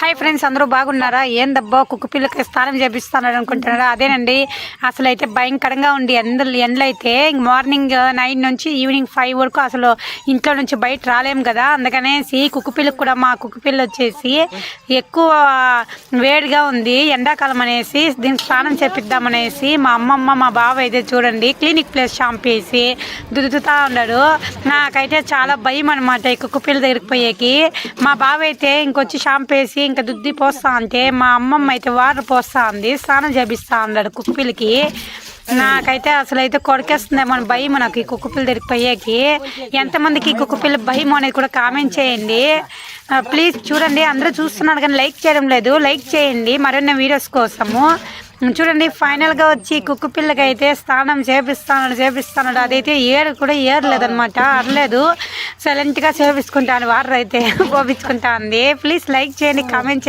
Hi friends అందరూ బాగున్నారా? ఏందబ్బా కుక్క పిల్లకి స్నానం చేపిస్తున్నాడు అనుకుంటున్నారా అదేనండి. అసలు అయితే భయంకరంగా ఉంది ఎండలు ఎండలు అయితే మార్నింగ్ నైన్ నుంచి ఈవినింగ్ ఫైవ్ వరకు అసలు ఇంట్లో నుంచి బయట రాలేము కదా. అందుకనేసి కుక్క పిల్లకి కూడా మా కుక్క పిల్ల వచ్చేసి ఎక్కువ వేడిగా ఉంది. ఎండాకాలం అనేసి దీనికి స్నానం చేపిద్దామనేసి మా అమ్మమ్మ మా బావ అయితే చూడండి క్లినిక్ ప్లేస్ షాంపేసి వేసి ఉన్నాడు. నాకైతే చాలా భయం అనమాట ఈ కుక్క పిల్ల దగ్గరికి పోయేకి. మా బావ అయితే ఇంకొచ్చి షాంపూ వేసి ఇంకా దుద్ది పోస్తా అంటే మా అమ్మమ్మ అయితే వాటర్ పోస్తా ఉంది స్నానం చేపిస్తా ఉన్నాడు కుక్కపిల్లకి నాకైతే అసలు అయితే కొడకేస్తుందేమో అని భయం నాకు ఈ కుక్క దొరికిపోయేకి దగ్గరికి ఎంతమందికి ఈ కుక్క పిల్ల భయం అనేది కూడా కామెంట్ చేయండి. ప్లీజ్ చూడండి అందరూ చూస్తున్నారు కానీ లైక్ చేయడం లేదు. లైక్ చేయండి మరిన్ని వీడియోస్ కోసము. చూడండి ఫైనల్గా వచ్చి కుక్క పిల్లకి అయితే స్నానం చేపిస్తాను చేపిస్తాను అదైతే ఏరు కూడా ఏరలేదనమాట అరలేదు సైలెంట్గా చేపించుకుంటాను వాటర్ అయితే. పోపించుకుంటా ఉంది. ప్లీజ్ లైక్ చేయండి కామెంట్ చేయండి.